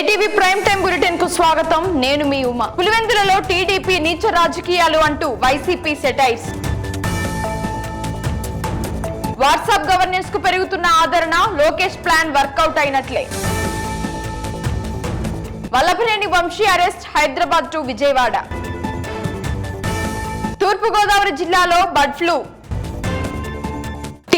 ATV prime time బులెటిన్కు స్వాగతం. నేను మీ Uma. పులివెందులలో TDP నీచ రాజకీయాలు అంటూ వైసీపీ సెటైర్స్. వాట్సాప్ గవర్నెన్స్కు పెరుగుతున్న ఆదరణ Lokesh plan work out అయినట్లే. Vallabhaneni Vamsi arrest Hyderabad to Vijayawada. తూర్పుగోదావరి జిల్లాలో బర్డ్ ఫ్లూ.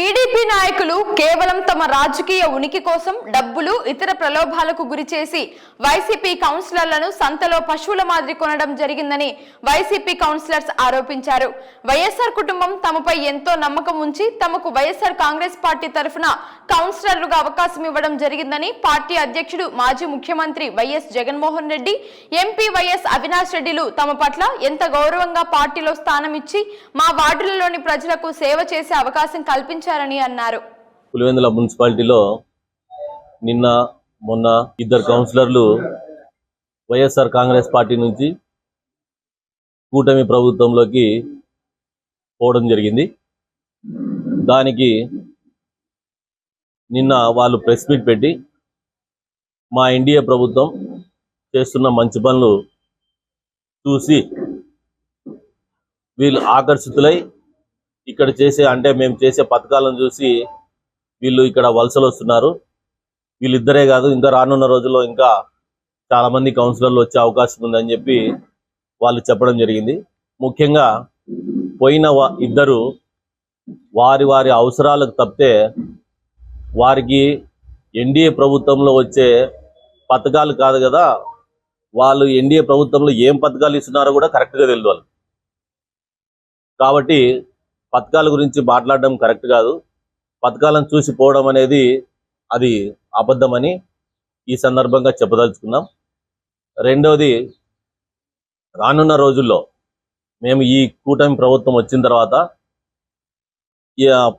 టీడీపీ నాయకులు కేవలం తమ రాజకీయ ఉనికి కోసం డబ్బులు ఇతర ప్రలోభాలకు గురి చేసి వైసీపీ కౌన్సిలర్లను సంతలో పశువుల మాదిరి కొనడం జరిగిందని వైసీపీ కౌన్సిలర్స్ ఆరోపించారు. వైఎస్ఆర్ కుటుంబం తమపై ఎంతో నమ్మకం ఉంచి తమకు వైఎస్ఆర్ కాంగ్రెస్ పార్టీ తరఫున కౌన్సిలర్లుగా అవకాశం ఇవ్వడం జరిగిందని పార్టీ అధ్యక్షుడు మాజీ ముఖ్యమంత్రి YS Jaganmohan Reddy MP YS Avinash రెడ్డిలు తమ పట్ల ఎంత గౌరవంగా పార్టీలో స్థానం ఇచ్చి మా వార్డులలోని ప్రజలకు సేవ చేసే అవకాశం కల్పించారు. చేశారని అన్నారు. పులివెందుల మున్సిపాలిటీలో నిన్న మొన్న ఇద్దరు కౌన్సిలర్లు వైఎస్ఆర్ కాంగ్రెస్ పార్టీ నుంచి కూటమి ప్రభుత్వంలోకి పోవడం జరిగింది. దానికి నిన్న వాళ్ళు ప్రెస్ మీట్ పెట్టి మా ఎన్డీఏ ప్రభుత్వం చేస్తున్న మంచి పనులు చూసి వీళ్ళు ఆకర్షితులై ఇక్కడ చేసే అంటే మేము చేసే పథకాలను చూసి వీళ్ళు ఇక్కడ వలసలు వస్తున్నారు. వీళ్ళిద్దరే కాదు ఇంకా రానున్న రోజుల్లో ఇంకా చాలా మంది కౌన్సిలర్లు వచ్చే అవకాశం ఉందని చెప్పి వాళ్ళు చెప్పడం జరిగింది. ముఖ్యంగా పోయిన ఇద్దరు వారి వారి అవసరాలకు తప్పితే వారికి ఎన్డీఏ ప్రభుత్వంలో వచ్చే పథకాలు కాదు కదా వాళ్ళు ఎన్డీఏ ప్రభుత్వంలో ఏం పథకాలు ఇస్తున్నారో కూడా కరెక్ట్గా తెలియదు వాళ్ళు కాబట్టి పథకాల గురించి మాట్లాడడం కరెక్ట్ కాదు. పథకాలను చూసి పోవడం అనేది అది అబద్ధమని ఈ సందర్భంగా చెప్పదలుచుకున్నాం. రెండవది రానున్న రోజుల్లో మేము ఈ కూటమి ప్రభుత్వం వచ్చిన తర్వాత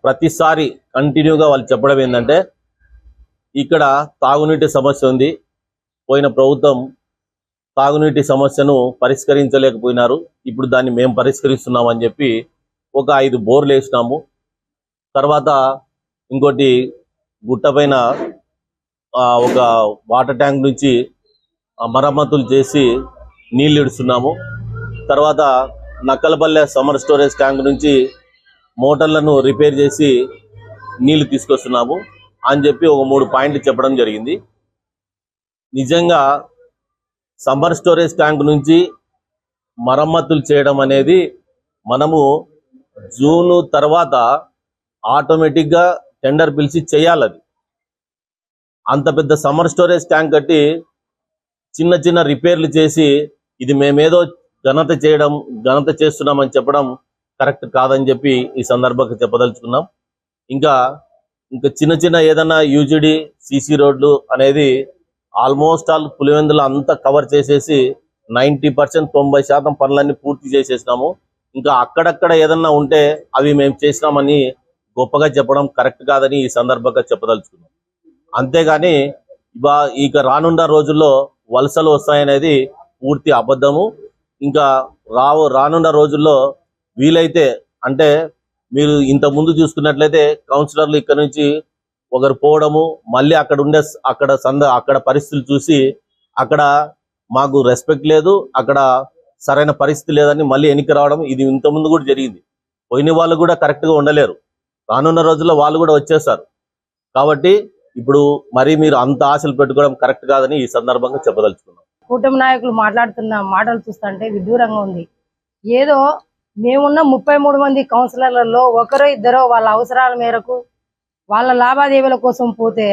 ప్రతిసారి కంటిన్యూగా వాళ్ళు చెప్పడం ఏంటంటే ఇక్కడ తాగునీటి సమస్య ఉంది. పోయిన ప్రభుత్వం తాగునీటి సమస్యను పరిష్కరించలేకపోయినారు. ఇప్పుడు దాన్ని మేము పరిష్కరిస్తున్నాం అని చెప్పి ఒక ఐదు బోర్లు వేసినాము. తర్వాత ఇంకోటి గుట్ట పైన ఒక వాటర్ ట్యాంక్ నుంచి మరమ్మతులు చేసి నీళ్ళు ఇడుస్తున్నాము. తర్వాత నక్కలపల్లె సమ్మర్ స్టోరేజ్ ట్యాంక్ నుంచి మోటార్లను రిపేర్ చేసి నీళ్ళు తీసుకొస్తున్నాము అని చెప్పి ఒక మూడు పాయింట్లు చెప్పడం జరిగింది. నిజంగా సమ్మర్ స్టోరేజ్ ట్యాంక్ నుంచి మరమ్మతులు చేయడం అనేది మనము జూన్ తర్వాత ఆటోమేటిక్గా టెండర్ పిలిచి చేయాలి అది అంత పెద్ద సమ్మర్ స్టోరేజ్ ట్యాంక్ కట్టి చిన్న చిన్న రిపేర్లు చేసి ఇది మేమేదో ఘనత చేయడం ఘనత చేస్తున్నామని చెప్పడం కరెక్ట్ కాదని చెప్పి ఈ సందర్భంగా చెప్పదలుచుకున్నాం. ఇంకా ఇంకా చిన్న చిన్న ఏదైనా యూజిడి సిసి రోడ్లు అనేది ఆల్మోస్ట్ ఆల్ పులివెందులు అంతా కవర్ చేసేసి నైంటీ పర్సెంట్ తొంభై శాతం పనులన్నీ పూర్తి చేసేసినాము. ఇంకా అక్కడక్కడ ఏదన్నా ఉంటే అవి మేము చేసినామని గొప్పగా చెప్పడం కరెక్ట్ కాదని ఈ సందర్భంగా చెప్పదలుచుకున్నాం. అంతేగాని ఇవా ఇక రానున్న రోజుల్లో వలసలు వస్తాయనేది పూర్తి అబద్ధము. ఇంకా రావు రానున్న రోజుల్లో వీలైతే అంటే మీరు ఇంత ముందు చూసుకున్నట్లయితే కౌన్సిలర్లు ఇక్కడ నుంచి ఒకరు పోవడము మళ్ళీ అక్కడ ఉండే అక్కడ సంద అక్కడ పరిస్థితులు చూసి అక్కడ మాకు రెస్పెక్ట్ లేదు అక్కడ సరైన పరిస్థితి లేదని మళ్ళీ ఎన్నిక రావడం ఇది ఇంతకుముందు ముందు కూడా జరిగింది. పోయిన వాళ్ళు కూడా కరెక్ట్గా ఉండలేరు. రానున్న రోజుల్లో వాళ్ళు కూడా వచ్చేస్తారు. కాబట్టి ఇప్పుడు మరి మీరు అంత ఆశలు పెట్టుకోవడం కరెక్ట్ కాదని ఈ సందర్భంగా చెప్పదలుచుకున్నాం. కూటమి నాయకులు మాట్లాడుతున్న మాటలు చూస్తుంటే విడ్డూరంగా ఉంది. ఏదో మేమున్న ముప్పై మూడు మంది కౌన్సిలర్లలో ఒకరో ఇద్దరో వాళ్ళ అవసరాల మేరకు వాళ్ళ లావాదేవీల కోసం పోతే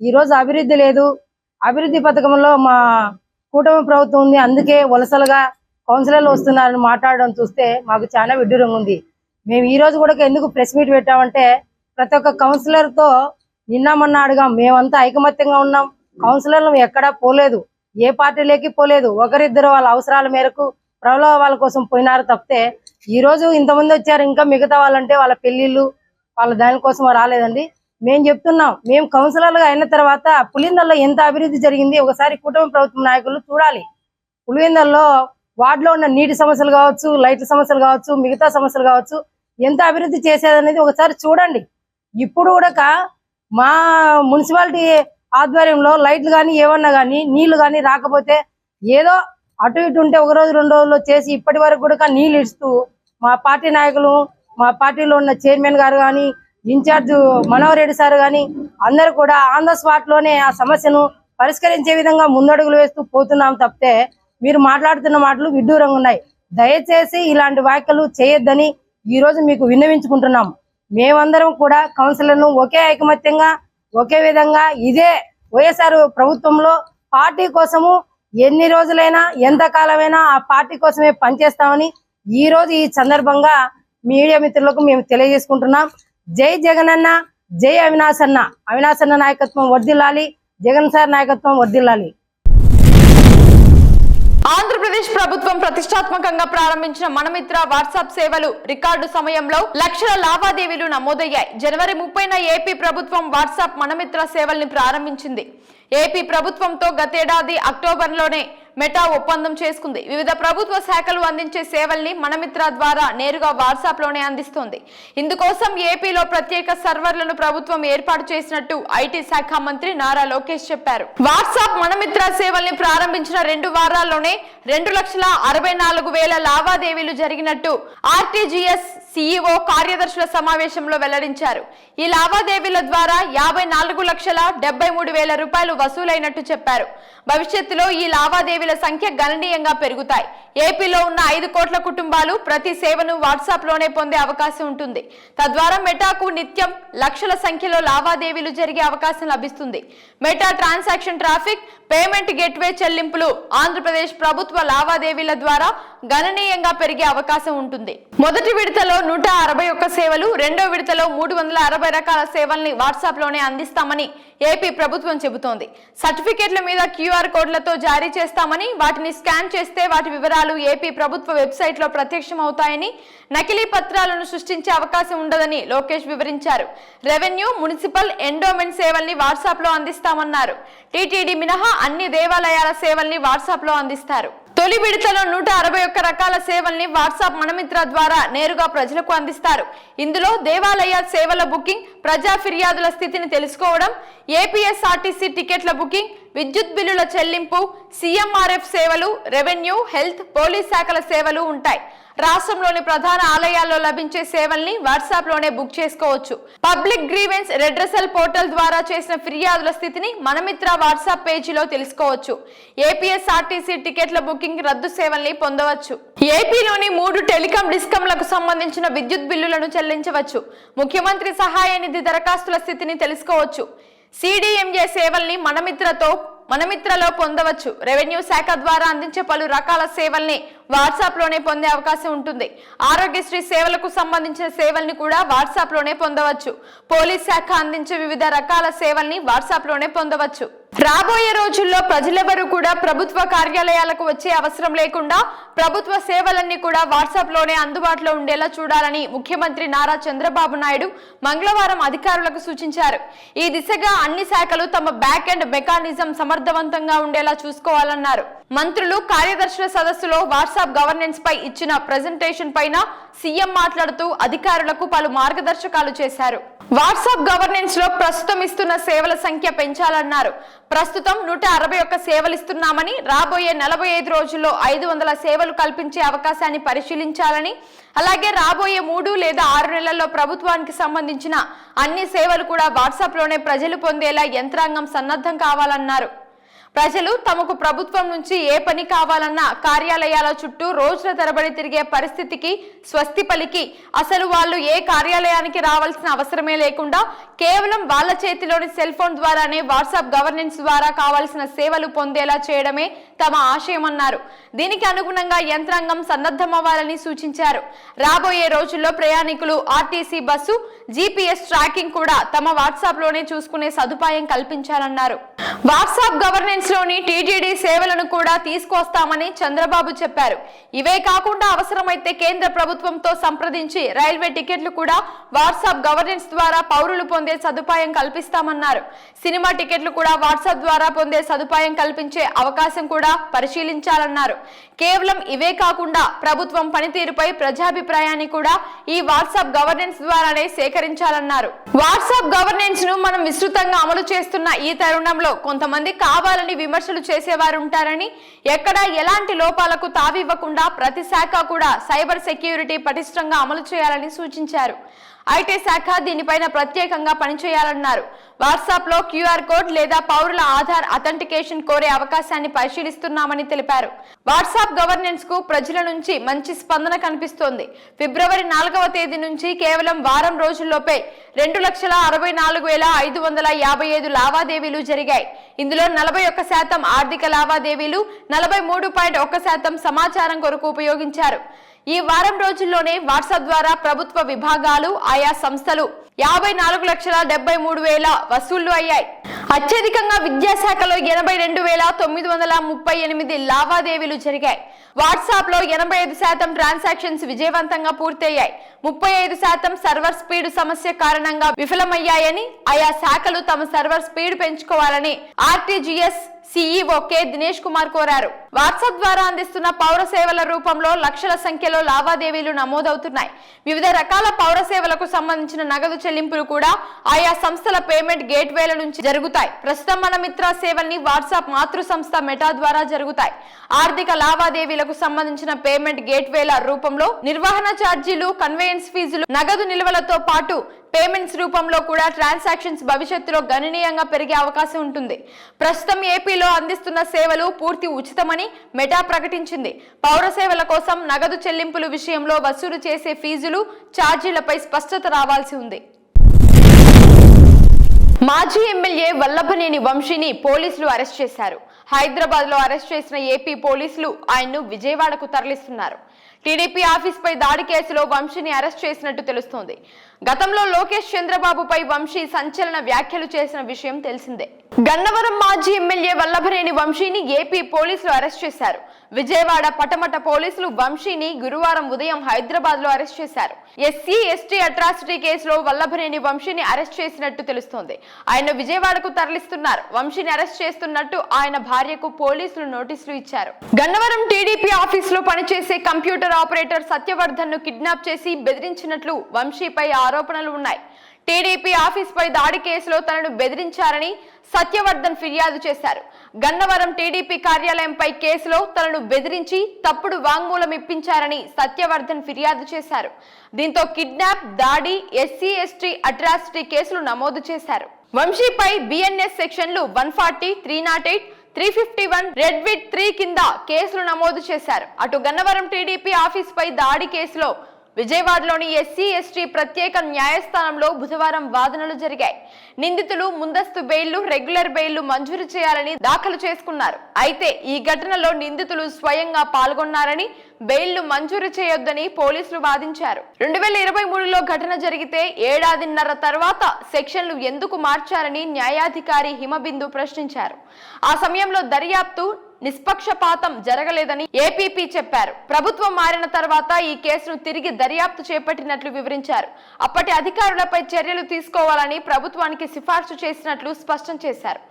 ఈరోజు అభివృద్ధి లేదు. అభివృద్ధి పథకంలో మా కూటమి ప్రభుత్వం ఉంది. అందుకే వలసలుగా కౌన్సిలర్లు వస్తున్నారని మాట్లాడడం చూస్తే మాకు చాలా విడ్డూరంగా ఉంది. మేము ఈ రోజు కూడా ఎందుకు ప్రెస్ మీట్ పెట్టామంటే ప్రతి ఒక్క కౌన్సిలర్తో నిన్న మొన్న అడిగాం మేమంతా ఐకమత్యంగా ఉన్నాం కౌన్సిలర్లు ఎక్కడా పోలేదు ఏ పార్టీలోకి పోలేదు ఒకరిద్దరు వాళ్ళ అవసరాల మేరకు ప్రలోభాల కోసం పోయినారు తప్పితే ఈ రోజు ఇంతమంది వచ్చారు ఇంకా మిగతా వాళ్ళంటే వాళ్ళ పెళ్ళిళ్ళు వాళ్ళ దానికోసం రాలేదండి. మేము చెప్తున్నాం మేము కౌన్సిలర్లుగా అయిన తర్వాత పులిందల్లో ఎంత అభివృద్ధి జరిగింది ఒకసారి కుటుంబ ప్రభుత్వం నాయకులు చూడాలి. పులివెందల్లో వార్డులో ఉన్న నీటి సమస్యలు కావచ్చు లైట్ల సమస్యలు కావచ్చు మిగతా సమస్యలు కావచ్చు ఎంత అభివృద్ధి చేసేదనేది ఒకసారి చూడండి. ఇప్పుడు కూడా మా మున్సిపాలిటీ ఆధ్వర్యంలో లైట్లు కానీ ఏమన్నా కానీ నీళ్ళు కానీ రాకపోతే ఏదో అటు ఇటు ఉంటే ఒక రోజు రెండు రోజుల్లో చేసి ఇప్పటి వరకు కూడా నీళ్ళు ఇస్తూ మా పార్టీ నాయకులు మా పార్టీలో ఉన్న చైర్మన్ గారు కానీ ఇన్ఛార్జ్ మనోహర్ రెడ్డి సార్ కానీ అందరూ కూడా ఆన్ ద స్పాట్లోనే ఆ సమస్యను పరిష్కరించే విధంగా ముందడుగులు వేస్తూ పోతున్నాం తప్పితే మీరు మాట్లాడుతున్న మాటలు విడ్డూరంగా ఉన్నాయి. దయచేసి ఇలాంటి వ్యాఖ్యలు చేయొద్దని ఈ రోజు మీకు విన్నవించుకుంటున్నాం. మేమందరం కూడా కౌన్సిలర్ను ఒకే ఐకమత్యంగా ఒకే విధంగా ఇదే వైఎస్ఆర్ ప్రభుత్వంలో పార్టీ కోసము ఎన్ని రోజులైనా ఎంతకాలమైనా ఆ పార్టీ కోసమే పనిచేస్తామని ఈ రోజు ఈ సందర్భంగా మీడియా మిత్రులకు మేము తెలియజేసుకుంటున్నాం. జై జగనన్న జై అవినాశ్ అన్న అవినాశ్ అన్న నాయకత్వం వర్దిల్లాలి జగన్ సార్ నాయకత్వం వర్దిల్లాలి ఆంధ్రప్రదేశ్ ప్రభుత్వం ప్రతిష్టాత్మకంగా ప్రారంభించిన మనమిత్ర వాట్సాప్ సేవలు రికార్డు సమయంలో లక్షల లావాదేవీలు నమోదయ్యాయి. జనవరి ముప్పైన ఏపీ ప్రభుత్వం వాట్సాప్ మనమిత్ర సేవల్ని ప్రారంభించింది. ఏపీ ప్రభుత్వంతో గతేడాది అక్టోబర్లోనే మెటా ఒప్పందం చేసుకుంది. వివిధ ప్రభుత్వ శాఖలు అందించే సేవల్ని మనమిత్ర ద్వారా నేరుగా వాట్సాప్లోనే అందిస్తోంది. ఇందుకోసం ఏపీలో ప్రత్యేక సర్వర్లను ప్రభుత్వం ఏర్పాటు చేసినట్టు ఐటీ శాఖ మంత్రి నారా లోకేష్ చెప్పారు. వాట్సాప్ మనమిత్ర సేవల్ని ప్రారంభించిన రెండు వారాల్లోనే రెండు లక్షల అరవై నాలుగు వేల లావాదేవీలు జరిగినట్టు ఆర్టీజీఎస్ సీఈఓ కార్యదర్శుల సమావేశంలో వెల్లడించారు. ఈ లావాదేవీల ద్వారా యాభై నాలుగు లక్షల డెబ్బై మూడు వేల రూపాయలు వసూలైనట్టు చెప్పారు. భవిష్యత్తులో ఈ లావాదేవీల సంఖ్య గణనీయంగా పెరుగుతాయి. ఏపీలో ఉన్న ఐదు కోట్ల కుటుంబాలు ప్రతి సేవను వాట్సాప్లోనే పొందే అవకాశం ఉంటుంది. తద్వారా మెటాకు నిత్యం లక్షల సంఖ్యలో లావాదేవీలు జరిగే అవకాశం లభిస్తుంది. Meta transaction traffic payment gateway చెల్లింపులు ఆంధ్రప్రదేశ్ ప్రభుత్వ లావాదేవీల ద్వారా గణనీయంగా పెరిగే అవకాశం ఉంటుంది. మొదటి విడతలో నూట అరవై ఒక్క సేవలు రెండో విడతలో మూడు వందల అరవై రకాల సేవల్ని వాట్సాప్లోనే అందిస్తామని ఏపీ ప్రభుత్వం చెబుతోంది. సర్టిఫికేట్ల మీద క్యూఆర్ కోడ్లతో జారీ చేస్తామని వాటిని స్కాన్ చేస్తే వాటి వివరాలు ఏపీ ప్రభుత్వ వెబ్సైట్లో ప్రత్యక్షం అవుతాయని నకిలీ పత్రాలను సృష్టించే అవకాశం ఉండదని లోకేష్ వివరించారు. రెవెన్యూ మున్సిపల్ ఎండోమెంట్ సేవల్ని వాట్సాప్లో అందిస్తామన్నారు. టీటీడీ మినహా అన్ని దేవాలయాల సేవల్ని వాట్సాప్లో అందిస్తారు. తొలి విడతలో నూట అరవై ఒక్క రకాల సేవల్ని వాట్సాప్ మనమిత్ర ద్వారా నేరుగా ప్రజలకు అందిస్తారు. ఇందులో దేవాలయ సేవల బుకింగ్ ప్రజా ఫిర్యాదుల స్థితిని తెలుసుకోవడం ఏపీఎస్ఆర్టీసీ టికెట్ల బుకింగ్ విద్యుత్ బిల్లుల చెల్లింపు సీఎంఆర్ఎఫ్ సేవలు రెవెన్యూ హెల్త్ పోలీస్ శాఖల సేవలు ఉంటాయి. రాష్ట్రంలోని ప్రధాన ఆలయాల్లో లభించే సేవల్ని వాట్సాప్లోనే బుక్ చేసుకోవచ్చు. పబ్లిక్ గ్రీవెన్స్ రెడ్రసల్ పోర్టల్ ద్వారా చేసిన ఫిర్యాదుల స్థితిని మనమిత్ర వాట్సాప్ పేజీలో తెలుసుకోవచ్చు. ఏపీఎస్ఆర్టీసీ టికెట్ల బుకింగ్ రద్దు సేవల్ని పొందవచ్చు. ఏపీలోని మూడు టెలికాం డిస్కంలకు సంబంధించిన విద్యుత్ బిల్లులను చెల్లించవచ్చు. ముఖ్యమంత్రి సహాయ ప్రతినిధి దరఖాస్తుల స్థితిని తెలుసుకోవచ్చు. సిడిఎంఏ సేవల్ని మనమిత్రతో మనమిత్రలో పొందవచ్చు. రెవెన్యూ శాఖ ద్వారా అందించే పలు రకాల సేవల్ని వాట్సాప్లోనే పొందే అవకాశం ఉంటుంది. ఆరోగ్యశ్రీ సేవలకు సంబంధించిన సేవల్ని కూడా వాట్సాప్లోనే పొందవచ్చు. పోలీస్ శాఖ అందించే వివిధ రకాల సేవల్ని వాట్సాప్లోనే పొందవచ్చు. రాబోయే రోజుల్లో ప్రజలెవరూ కూడా ప్రభుత్వ కార్యాలయాలకు వచ్చే అవసరం లేకుండా ప్రభుత్వ సేవలన్నీ కూడా వాట్సాప్లోనే అందుబాటులో ఉండేలా చూడాలని ముఖ్యమంత్రి నారా చంద్రబాబు నాయుడు మంగళవారం అధికారులకు సూచించారు. ఈ దిశగా అన్ని శాఖలు తమ బ్యాక్ అండ్ మెకానిజం సమర్థవంతంగా ఉండేలా చూసుకోవాలన్నారు. మంత్రులు కార్యదర్శుల సదస్సులో వాట్సాప్ గవర్నెన్స్ పై ఇచ్చిన ప్రెజెంటేషన్ పైన సీఎం మాట్లాడుతూ అధికారులకు పలు మార్గదర్శకాలు చేశారు. వాట్సాప్ గవర్నెన్స్లో ప్రస్తుతం ఇస్తున్న సేవల సంఖ్య పెంచాలన్నారు. ప్రస్తుతం నూట అరవై ఒక్క సేవలు ఇస్తున్నామని రాబోయే నలభై ఐదు రోజుల్లో ఐదు వందల సేవలు కల్పించే అవకాశాన్ని పరిశీలించాలని అలాగే రాబోయే మూడు లేదా ఆరు నెలల్లో ప్రభుత్వానికి సంబంధించిన అన్ని సేవలు కూడా వాట్సాప్లోనే ప్రజలు పొందేలా యంత్రాంగం సన్నద్ధం కావాలన్నారు. ప్రజలు తమకు ప్రభుత్వం నుంచి ఏ పని కావాలన్నా కార్యాలయాల చుట్టూ రోజుల తరబడి తిరిగే పరిస్థితికి స్వస్తి పలికి. అసలు వాళ్ళు ఏ కార్యాలయానికి రావాల్సిన అవసరమే లేకుండా కేవలం వాళ్ళ చేతిలోని సెల్ ఫోన్ ద్వారానే వాట్సాప్ గవర్నెన్స్ ద్వారా కావాల్సిన సేవలు పొందేలా చేయడమే తమ ఆశయమన్నారు. దీనికి అనుగుణంగా యంత్రాంగం సన్నద్ధమవ్వాలని సూచించారు. రాబోయే రోజుల్లో ప్రయాణికులు ఆర్టీసీ బస్సు జీపీఎస్ ట్రాకింగ్ కూడా తమ వాట్సాప్లోనే చూసుకునే సదుపాయం కల్పించాలన్నారు. వాట్సాప్ గవర్నెన్స్లోని టీజీడీ సేవలను కూడా తీసుకొస్తామని చంద్రబాబు చెప్పారు. ఇవే కాకుండా అవసరమైతే కేంద్ర ప్రభుత్వంతో సంప్రదించి రైల్వే టికెట్లు కూడా వాట్సాప్ గవర్నెన్స్ ద్వారా పౌరులు పొందే సదుపాయం కల్పిస్తామన్నారు. సినిమా టికెట్లు కూడా వాట్సాప్ ద్వారా పొందే సదుపాయం కల్పించే అవకాశం కూడా పరిశీలించాలన్నారు. కేవలం ఇవే కాకుండా ప్రభుత్వం పనితీరుపై ప్రజాభిప్రాయాన్ని కూడా ఈ వాట్సాప్ గవర్నెన్స్ ద్వారానే సేకరించాలన్నారు. వాట్సాప్ గవర్నెన్స్ను మనం విస్తృతంగా అమలు చేస్తున్న ఈ తరుణంలో వాట్సాప్ కొంతమంది కావాలని విమర్శలు చేసేవారు ఉంటారని ఎక్కడ ఎలాంటి లోపాలకు తావివ్వకుండా ప్రతి శాఖ కూడా సైబర్ సెక్యూరిటీ పటిష్టంగా అమలు చేయాలని సూచించారు. ఐటీ శాఖ దీనిపైన ప్రత్యేకంగా పనిచేయాలన్నారు. వాట్సాప్లో క్యూఆర్ కోడ్ లేదా పౌరుల ఆధార్ అథెంటికేషన్ కోరే అవకాశాన్ని పరిశీలిస్తున్నామని తెలిపారు. వాట్సాప్ గవర్నెన్స్కు ప్రజల నుంచి మంచి స్పందన కనిపిస్తోంది. ఫిబ్రవరి నాలుగవ తేదీ నుంచి కేవలం వారం రోజుల్లోపే రెండు లక్షల అరవై నాలుగు వేల ఐదు వందల యాభై ఐదు లావాదేవీలు జరిగాయి. ఇందులో నలభై ఒక్క శాతం ఆర్థిక లావాదేవీలు నలభై మూడు పాయింట్ ఒక్క శాతం సమాచారం కొరకు ఉపయోగించారు. ఈ వారం రోజుల్లోనే వాట్సాప్ ద్వారా ప్రభుత్వ విభాగాలు ఆయా సంస్థలు యాభై నాలుగు లక్షల డెబ్బై మూడు వేల వసూళ్ళు అయ్యాయి. అత్యధికంగా విద్యాశాఖలో ఎనభై రెండు వేల తొమ్మిది వందల ముప్పై ఎనిమిది లావాదేవీలు జరిగాయి. వాట్సాప్లో ఎనభై ఐదు శాతం ట్రాన్సాక్షన్స్ విజయవంతంగా పూర్తయ్యాయి. ముప్పై ఐదు శాతం సర్వర్ స్పీడ్ సమస్య కారణంగా విఫలమయ్యాయని ఆయా శాఖలు తమ సర్వర్ స్పీడ్ పెంచుకోవాలని RTGS CEO K Dinesh Kumar కోరారు. వాట్సాప్ ద్వారా అందిస్తున్న పౌర సేవల రూపంలో లక్షల సంఖ్యలో లావాదేవీలు నమోదవుతున్నాయి. వివిధ రకాల పౌర సేవలకు సంబంధించిన నగదు చెల్లింపులు కూడా ఆయా సంస్థల పేమెంట్ గేట్వేల నుంచి జరుగుతాయి. ప్రస్తుతం మన మిత్ర సేవల్ని వాట్సాప్ మాతృ సంస్థ మెటా ద్వారా జరుగుతాయి. ఆర్థిక లావాదేవీలకు సంబంధించిన పేమెంట్ గేట్వేల రూపంలో నిర్వహణ ఛార్జీలు కన్వేయన్స్ ఫీజులు నగదు నిల్వలతో పాటు పేమెంట్స్ రూపంలో కూడా ట్రాన్సాక్షన్స్ భవిష్యత్తులో గణనీయంగా పెరిగే అవకాశం ఉంటుంది. ప్రస్తుతం ఏపీలో అందిస్తున్న సేవలు పూర్తి ఉచితమని మెటా ప్రకటించింది. పౌర సేవల కోసం నగదు చెల్లింపుల విషయంలో వసూలు చేసే ఫీజులు ఛార్జీలపై స్పష్టత రావాల్సి ఉంది. మాజీ ఎమ్మెల్యే వల్లభనేని వంశీని పోలీసులు అరెస్ట్ చేశారు. హైదరాబాద్లో అరెస్ట్ చేసిన ఏపీ పోలీసులు ఆయన్ను విజయవాడకు తరలిస్తున్నారు. టీడీపీ ఆఫీస్ పై దాడి కేసులో వంశీని అరెస్ట్ చేసినట్టు తెలుస్తోంది. గతంలో లోకేష్ చంద్రబాబుపై వంశీ సంచలన వ్యాఖ్యలు చేసిన విషయం తెలిసిందే. గన్నవరం మాజీ ఎమ్మెల్యే వల్లభనేని వంశీని ఏపీ పోలీసులు అరెస్ట్ చేశారు. విజయవాడ పటమట పోలీసులు వంశీని గురువారం ఉదయం హైదరాబాద్లో అరెస్ట్ చేశారు. ఎస్సీ ఎస్టీ అట్రాసిటీ కేసులో వల్లభనేని వంశీని అరెస్ట్ చేసినట్టు తెలుస్తోంది. ఆయన విజయవాడకు తరలిస్తున్నారు. వంశీని అరెస్ట్ చేస్తున్నట్టు ఆయన భార్యకు పోలీసులు నోటీసులు ఇచ్చారు. గన్నవరం టీడీపీ ఆఫీస్లో పనిచేసే కంప్యూటర్ ఆపరేటర్ సత్యవర్ధన్ను కిడ్నాప్ చేసి బెదిరించినట్లు వంశీపై ఆరోపణలు ఉన్నాయి. టీడీపీ ఆఫీస్ పై దాడి కేసులో తనను బెదిరించారని సత్యవర్ధన్ ఫిర్యాదు చేశారు. గన్నవరం టీడీపీ కార్యాలయంపై కేసులో తనను బెదిరించి తప్పుడు వాంగ్మూలం ఇప్పించారని సత్యవర్ధన్ ఫిర్యాదు చేశారు. దీంతో కిడ్నాప్ దాడి ఎస్సీ ఎస్టీ అట్రాసిటీ కేసులు నమోదు చేశారు. వంశీపై బిఎన్ఎస్ సెక్షన్లు one forty three not eight three fifty one read with three కింద కేసులు నమోదు చేశారు. అటు గన్నవరం టీడీపీ ఆఫీస్ పై దాడి కేసులో విజయవాడలోని ఎస్సీ ఎస్టీ ప్రత్యేక న్యాయస్థానంలో బుధవారం వాదనలు జరిగాయి. నిందితులు ముందస్తు బెయిల్లు రెగ్యులర్ బెయిల్లు మంజూరు చేయాలని దాఖలు చేసుకున్నారు. అయితే ఈ ఘటనలో నిందితులు స్వయంగా పాల్గొన్నారని బెయిల్లు మంజూరు చేయొద్దని పోలీసులు వాదించారు. రెండు వేల ఇరవై మూడులో ఘటన జరిగితే ఏడాదిన్నర తర్వాత సెక్షన్లు ఎందుకు మార్చారని న్యాయాధికారి హిమబిందు ప్రశ్నించారు. ఆ సమయంలో దర్యాప్తు నిష్పక్షపాతం జరగలేదని ఏపీపీ చెప్పారు. ప్రభుత్వం మారిన తర్వాత ఈ కేసును తిరిగి దర్యాప్తు చేపట్టినట్లు వివరించారు. అప్పటి అధికారులపై చర్యలు తీసుకోవాలని ప్రభుత్వానికి సిఫార్సు చేసినట్లు స్పష్టం చేశారు.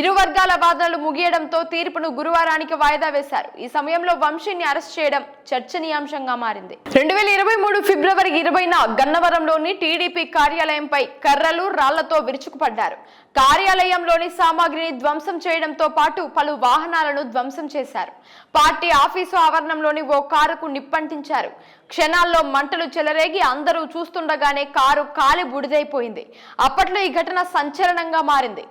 ఇరు వర్గాల వాదనలు ముగియడంతో తీర్పును గురువారానికి వాయిదా వేశారు. ఈ సమయంలో వంశీని అరెస్ట్ చేయడం చర్చనీయాంశంగా మారింది. రెండు వేల ఇరవై మూడు ఫిబ్రవరి ఇరవైన గన్నవరంలోని టీడీపీ కార్యాలయంపై కర్రలు రాళ్ళతో విరుచుకుపడ్డారు. కార్యాలయంలోని సామాగ్రిని ధ్వంసం చేయడంతో పాటు పలు వాహనాలను ధ్వంసం చేశారు. పార్టీ ఆఫీసు ఆవరణంలోని ఓ కారుకు నిప్పంటించారు. క్షణాల్లో మంటలు చెలరేగి అందరూ చూస్తుండగానే కారు కాలి బుడిదైపోయింది. అప్పట్లో ఈ ఘటన సంచలనంగా మారింది.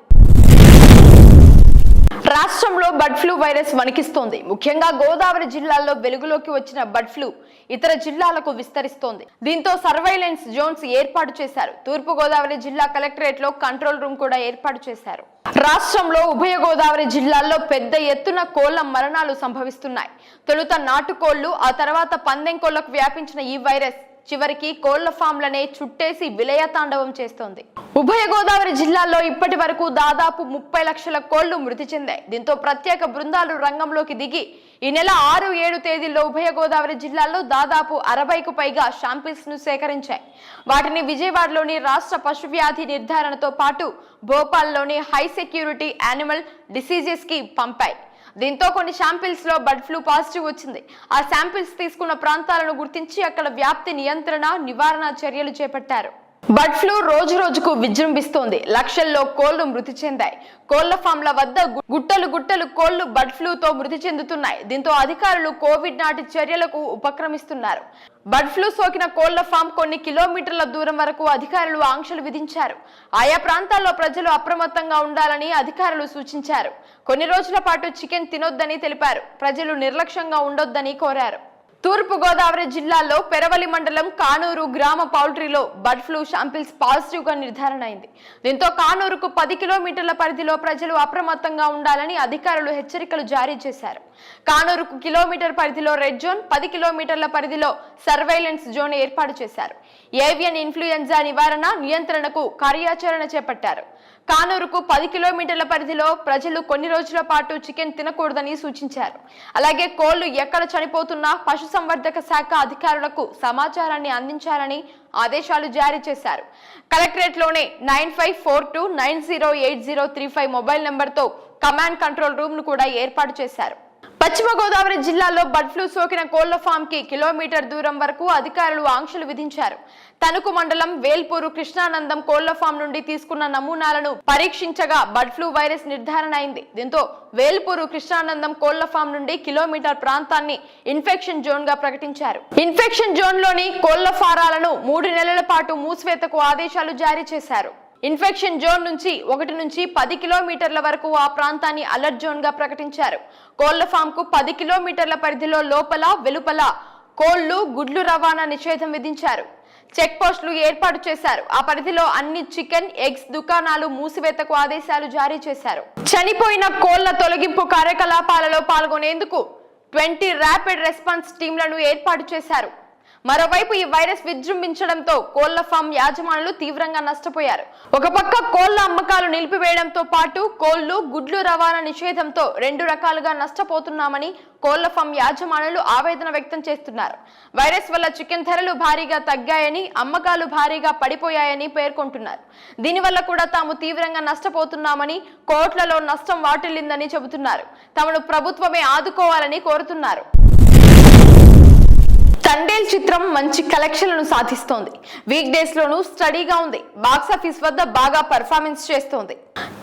రాష్ట్రంలో బర్డ్ ఫ్లూ వైరస్ వణికిస్తోంది. ముఖ్యంగా గోదావరి జిల్లాల్లో వెలుగులోకి వచ్చిన బర్డ్ ఫ్లూ ఇతర జిల్లాలకు విస్తరిస్తోంది. దీంతో సర్వైలెన్స్ జోన్స్ ఏర్పాటు చేశారు. తూర్పు గోదావరి జిల్లా కలెక్టరేట్లో కంట్రోల్ రూమ్ కూడా ఏర్పాటు చేశారు. రాష్ట్రంలో ఉభయ గోదావరి జిల్లాల్లో పెద్ద ఎత్తున కోళ్ళ మరణాలు సంభవిస్తున్నాయి. తొలుత నాటుకోళ్ళు ఆ తర్వాత పందెం కోళ్ళకు వ్యాపించిన ఈ వైరస్ చివరికి కోళ్ళ ఫామ్లనే చుట్టేసి విలయతాండవం చేస్తోంది. ఉభయ గోదావరి జిల్లాల్లో ఇప్పటి వరకు దాదాపు ముప్పై లక్షల కోళ్ళు మృతి చెందాయి. దీంతో ప్రత్యేక బృందాలు రంగంలోకి దిగి ఈ నెల ఆరు ఏడు తేదీల్లో ఉభయ గోదావరి జిల్లాల్లో దాదాపు అరవైకు పైగా శాంపిల్స్ను సేకరించాయి. వాటిని విజయవాడలోని రాష్ట్ర పశువ్యాధి నిర్ధారణతో పాటు భోపాల్లోని హై సెక్యూరిటీ యానిమల్ డిసీజెస్కి పంపాయి. దీంతో కొన్ని శాంపిల్స్లో బర్డ్ ఫ్లూ పాజిటివ్ వచ్చింది. ఆ శాంపిల్స్ తీసుకున్న ప్రాంతాలను గుర్తించి అక్కడ వ్యాప్తి నియంత్రణ నివారణ చర్యలు చేపట్టారు. బర్డ్ ఫ్లూ రోజు రోజుకు విజృంభిస్తోంది. లక్షల్లో కోళ్ళు మృతి చెందాయి. కోళ్ళ ఫామ్ల వద్ద గుట్టలు గుట్టలు కోళ్ళు బర్డ్ ఫ్లూతో మృతి చెందుతున్నాయి. దీంతో అధికారులు కోవిడ్ నాటి చర్యలకు ఉపక్రమిస్తున్నారు. బర్డ్ ఫ్లూ సోకిన కోళ్ళ ఫామ్ కొన్ని కిలోమీటర్ల దూరం వరకు అధికారులు ఆంక్షలు విధించారు. ఆయా ప్రాంతాల్లో ప్రజలు అప్రమత్తంగా ఉండాలని అధికారులు సూచించారు. కొన్ని రోజుల పాటు చికెన్ తినొద్దని తెలిపారు. ప్రజలు నిర్లక్ష్యంగా ఉండొద్దని కోరారు. తూర్పుగోదావరి జిల్లాలో పెరవలి మండలం కానూరు గ్రామ పౌల్ట్రీలో బర్డ్ ఫ్లూ శాంపిల్స్ పాజిటివ్గా నిర్ధారణ అయింది దీంతో కానూరుకు పది కిలోమీటర్ల పరిధిలో ప్రజలు అప్రమత్తంగా ఉండాలని అధికారులు హెచ్చరికలు జారీ చేశారు. కానూరుకు కిలోమీటర్ పరిధిలో రెడ్ జోన్ పది కిలోమీటర్ల పరిధిలో సర్వైలెన్స్ జోన్ ఏర్పాటు చేశారు. ఏవియన్ ఇన్ఫ్లుయెంజా నివారణ నియంత్రణకు కార్యాచరణ చేపట్టారు. కానూరుకు పది కిలోమీటర్ల పరిధిలో ప్రజలు కొన్ని రోజుల పాటు చికెన్ తినకూడదని సూచించారు. అలాగే కోళ్ళు ఎక్కడ చనిపోతున్నా పశుసంవర్ధక శాఖ అధికారులకు సమాచారాన్ని అందించాలని ఆదేశాలు జారీ చేశారు. కలెక్టరేట్లోనే nine five four two nine zero eight zero three five mobile నెంబర్తో కమాండ్ కంట్రోల్ రూమ్ను కూడా ఏర్పాటు చేశారు. పశ్చిమ గోదావరి జిల్లాలో బర్డ్ ఫ్లూ సోకిన కోళ్ళ ఫామ్కి కిలోమీటర్ దూరం వరకు అధికారులు ఆంక్షలు విధించారు. తణుకు మండలం వేల్పూరు కృష్ణానందం కోళ్ళ ఫామ్ నుండి తీసుకున్న నమూనాలను పరీక్షించగా బర్డ్ ఫ్లూ వైరస్ నిర్ధారణ అయింది. దీంతో వేల్పూరు కృష్ణానందం కోళ్ళ ఫామ్ నుండి కిలోమీటర్ ప్రాంతాన్ని ఇన్ఫెక్షన్ జోన్గా ప్రకటించారు. ఇన్ఫెక్షన్ జోన్లోని కోళ్ళ ఫారాలను మూడు నెలల పాటు మూసివేతకు ఆదేశాలు జారీ చేశారు. ఇన్ఫెక్షన్ జోన్ నుంచి ఒకటి నుంచి పది కిలోమీటర్ల వరకు ఆ ప్రాంతాన్ని అలర్ట్ జోన్గా ప్రకటించారు. కోళ్ళ ఫామ్కు పది కిలోమీటర్ల పరిధిలో లోపల వెలుపల కోళ్ళు గుడ్లు రవాణా నిషేధం విధించారు. చెక్ పోస్టులు ఏర్పాటు చేశారు. ఆ పరిధిలో అన్ని చికెన్ ఎగ్స్ దుకాణాలు మూసివేతకు ఆదేశాలు జారీ చేశారు. చనిపోయిన కోళ్ళ తొలగింపు కార్యకలాపాలలో పాల్గొనేందుకు ట్వంటీ ర్యాపిడ్ రెస్పాన్స్ టీంలను ఏర్పాటు చేశారు. మరోవైపు ఈ వైరస్ విజృంభించడంతో కోళ్ళ ఫామ్ యాజమానులు తీవ్రంగా నష్టపోయారు. ఒక పక్క కోళ్ళ అమ్మకాలు నిలిపివేయడంతో పాటు కోళ్ళు గుడ్లు రవాణా నిషేధంతో రెండు రకాలుగా నష్టపోతున్నామని కోళ్ళ ఫామ్ యాజమానులు ఆవేదన వ్యక్తం చేస్తున్నారు. వైరస్ వల్ల చికెన్ ధరలు భారీగా తగ్గాయని అమ్మకాలు భారీగా పడిపోయాయని పేర్కొంటున్నారు. దీనివల్ల కూడా తాము తీవ్రంగా నష్టపోతున్నామని కోట్లలో నష్టం వాటిల్లిందని చెబుతున్నారు. తమను ప్రభుత్వమే ఆదుకోవాలని కోరుతున్నారు. తండేల్ చిత్రం మంచి కలెక్షన్లను సాధిస్తోంది. వీక్ డేస్ లోనూ స్టడీగా ఉంది. బాక్సాఫీస్ వద్ద బాగా పర్ఫార్మెన్స్ చేస్తోంది.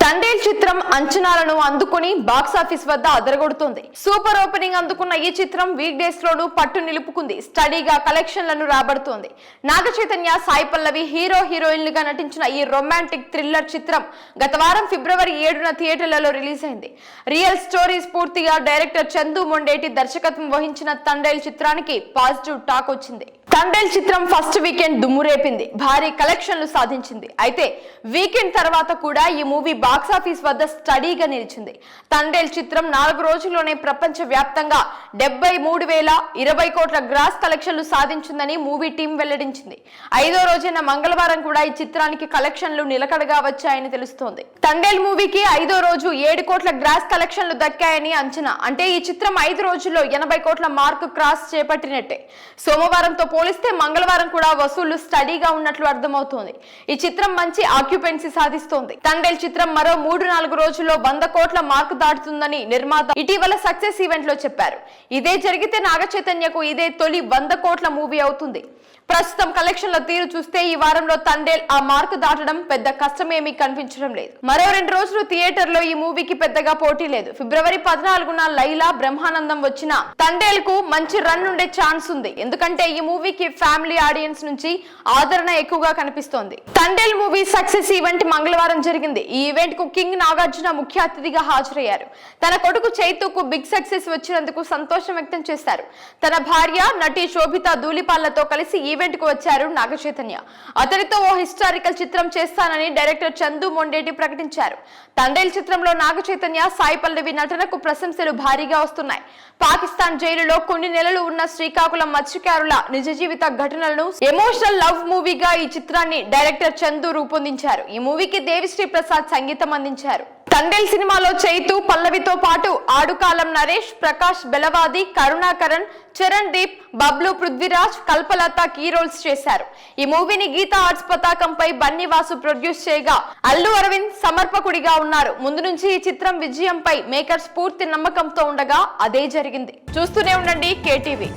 తండేల్ చిత్రం అంచనాలను అందుకుని బాక్సాఫీస్ వద్ద అదరగొడుతోంది. సూపర్ ఓపెనింగ్ అందుకున్న ఈ చిత్రం వీక్ డేస్ లోనూ పట్టు నిలుపుకుంది. స్టడీగా కలెక్షన్లను రాబడుతోంది. నాగ చైతన్య సాయి పల్లవి హీరో హీరోయిన్లుగా నటించిన ఈ రొమాంటిక్ థ్రిల్లర్ చిత్రం గత వారం ఫిబ్రవరి ఏడున థియేటర్లలో రిలీజ్ అయింది. రియల్ స్టోరీస్ పూర్తిగా డైరెక్టర్ చందు మొండేటి దర్శకత్వం వహించిన తండేల్ చిత్రానికి పాజిటివ్ టాక్ వచ్చింది. తండేల్ చిత్రం ఫస్ట్ వీకెండ్ దుమ్ము రేపింది. భారీ కలెక్షన్లు సాధించింది. అయితే వీకెండ్ తర్వాత కూడా ఈ మూవీ బాక్సాఫీస్ వద్ద స్టడీగా నిలిచింది. తండేల్ చిత్రం నాలుగు రోజుల్లోనే ప్రపంచ వ్యాప్తంగా డెబ్బై మూడు వేల ఇరవై కోట్ల గ్రాస్ కలెక్షన్లు సాధించిందని మూవీ టీం వెల్లడించింది. ఐదో రోజైన మంగళవారం కూడా ఈ చిత్రానికి కలెక్షన్లు నిలకడగా వచ్చాయని తెలుస్తోంది. తండేల్ మూవీకి ఐదో రోజు ఏడు కోట్ల గ్రాస్ కలెక్షన్లు దక్కాయని అంచనా. అంటే ఈ చిత్రం ఐదు రోజుల్లో ఎనభై కోట్ల మార్కు క్రాస్ చేపట్టినట్టే. సోమవారంతో పోలిస్తే మంగళవారం కూడా వసూళ్ళు స్టడీగా ఉన్నట్లు అర్థమవుతోంది. ఈ చిత్రం మంచి ఆక్యుపెన్సీ సాధిస్తోంది. తండేల్ చిత్రం మరో మూడు నాలుగు రోజుల్లో వంద కోట్ల మార్కు దాటుతుందని నిర్మాత ఇటీవల సక్సెస్ ఈవెంట్లో చెప్పారు. ఇదే జరిగితే నాగ చైతన్యకు ఇదే తొలి వంద కోట్ల మూవీ అవుతుంది. ప్రస్తుతం కలెక్షన్ల తీరు చూస్తే ఈ వారంలో తండేల్ ఆ మార్కు దాటడం పెద్ద కష్టమేమీ కనిపించడం లేదు. మరో రెండు రోజులు థియేటర్లో ఈ మూవీకి పెద్దగా పోటీ లేదు. ఫిబ్రవరి పద్నాలుగున లైలా బ్రహ్మానందం వచ్చిన తండేల్కు మంచి రన్ ఉండే ఛాన్స్ ఉంది. ఎందుకంటే ఈ మూవీకి ఫ్యామిలీ ఆడియన్స్ నుంచి ఆదరణ ఎక్కువగా కనిపిస్తోంది. తండేల్ మూవీ సక్సెస్ ఈవెంట్ మంగళవారం జరిగింది. ఈ ఈవెంట్ కు కింగ్ నాగార్జున ముఖ్య అతిథిగా హాజరయ్యారు. తన కొడుకు చైతుకు బిగ్ సక్సెస్ వచ్చినందుకు సంతోషం వ్యక్తం చేశారు. తన భార్య నటి శోభిత ధూళిపాళ్ళతో కలిసి ఈవెంట్కు వచ్చారు నాగచైతన్య అతనితో ఓ హిస్టారికల్ చిత్రం చేస్తానని డైరెక్టర్ చందు మొండేటి ప్రకటించారు. తండేల్ చిత్రంలో నాగచైతన్య సాయి పల్లవి నటనకు ప్రశంసలు భారీగా వస్తున్నాయి. పాకిస్తాన్ జైలులో కొన్ని నెలలు ఉన్న శ్రీకాకుళం మత్స్యకారుల నిజ జీవిత ఘటనలను ఎమోషనల్ లవ్ మూవీగా ఈ చిత్రాన్ని డైరెక్టర్ చందు రూపొందించారు. ఈ మూవీకి దేవిశ్రీ ప్రసాద్ సంగీతం అందించారు. తండేల్ సినిమాలో చైతు పల్లవితో పాటు ఆడుకాలం నరేష్ ప్రకాష్ బెలవాది కరుణాకరణ్ చరణ్ దీప్ బబ్లు పృథ్వీరాజ్ కల్పలత కీ రోల్స్ చేశారు. ఈ మూవీని గీతా ఆర్ట్స్ పతాకంపై బన్నివాసు ప్రొడ్యూస్ చేయగా అల్లు అరవింద్ సమర్పకుడిగా ఉన్నారు. ముందు నుంచి ఈ చిత్రం విజయంపై మేకర్స్ పూర్తి నమ్మకంతో ఉండగా అదే జరిగింది. చూస్తూనే ఉండండి కేటీవీ.